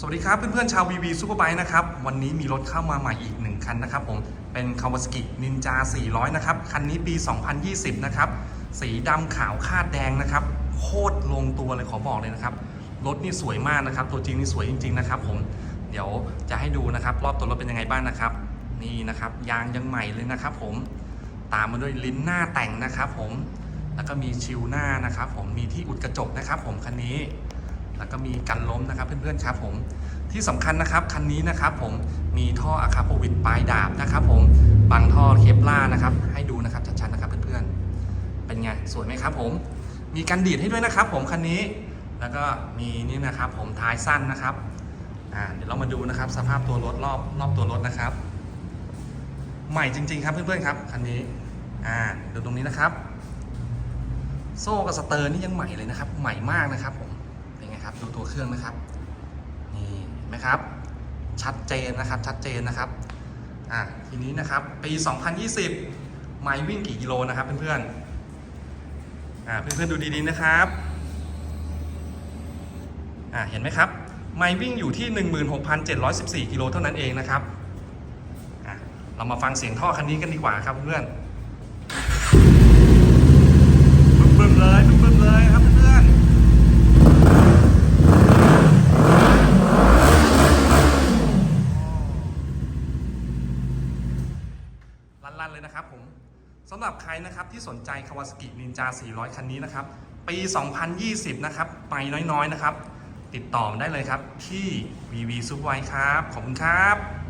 สวัสดีครับเพื่อนๆชาว VV Superbike นะครับ วันนี้มีรถเข้ามาใหม่อีก 1 คันนะครับผม เป็น Kawasaki Ninja 400 นะครับ คันนี้ปี 2020 นะครับ สีดำขาวคาดแดงนะครับ โคตรลงตัวเลยขอบอกเลยนะครับ รถนี่สวยมากนะครับ ตัวจริงนี่สวยจริง ๆ นะครับผม เดี๋ยวจะให้ดูนะครับ รอบตัวรถเป็นยังไงบ้างนะครับ นี่นะครับ ยางยังใหม่เลยนะครับผม ตามมาด้วยลิ้นหน้าแต่งนะครับผม แล้วก็มีชิวหน้านะครับผม มีที่อุดกระจกนะครับผมคันนี้ แล้วก็มีกันล้มนะครับเพื่อนๆครับผมที่สำคัญนะครับคันนี้นะครับผมมีท่ออะคาโปวิดปลายดาบนะครับผมบังท่อเคปล่านะครับให้ดูนะครับชัดๆนะครับเพื่อนๆเป็นไงสวยไหมครับผมมีกันดีดให้ด้วยนะครับผมคันนี้แล้วก็มีนี่นะครับผมท้ายสั้นนะครับอ่าเดี๋ยวเรามาดูนะครับสภาพตัวรถรอบรอบตัวรถนะครับ ใหม่จริง ๆ ครับเพื่อนๆครับคันนี้อ่าดูตรงนี้นะครับ โซ่กับสเตอร์นี่ยังใหม่เลยนะครับ ใหม่มากนะครับผม นไงครับ ดูตัวเครื่องนะครับ นี่เห็นไหมครับ ชัดเจนนะครับ ชัดเจนนะครับ อะทีนี้นะครับ ปี 2020 ไมล์วิ่งกี่กิโลนะครับเพื่อนๆ อ่าเพื่อนๆดูดีๆนะครับ อ่าเห็นไหมครับ ไมล์วิ่งอยู่ที่ 16,714 กิโลเท่านั้นเองนะครับ อะเรามาฟังเสียงท่อคันนี้กันดีกว่าครับเพื่อนๆบึ้มๆเลยบึ้มๆเลยครับเพื่อนๆ ลั่นเลยนะครับผมสำหรับใครนะครับที่สนใจ Kawasaki Ninja 400 คันนี้นะครับ ปี 2020 นะครับไปน้อยๆ นะครับ ติดต่อได้เลยครับที่ VV s u p e r w i ครับ ขอบคุณครับ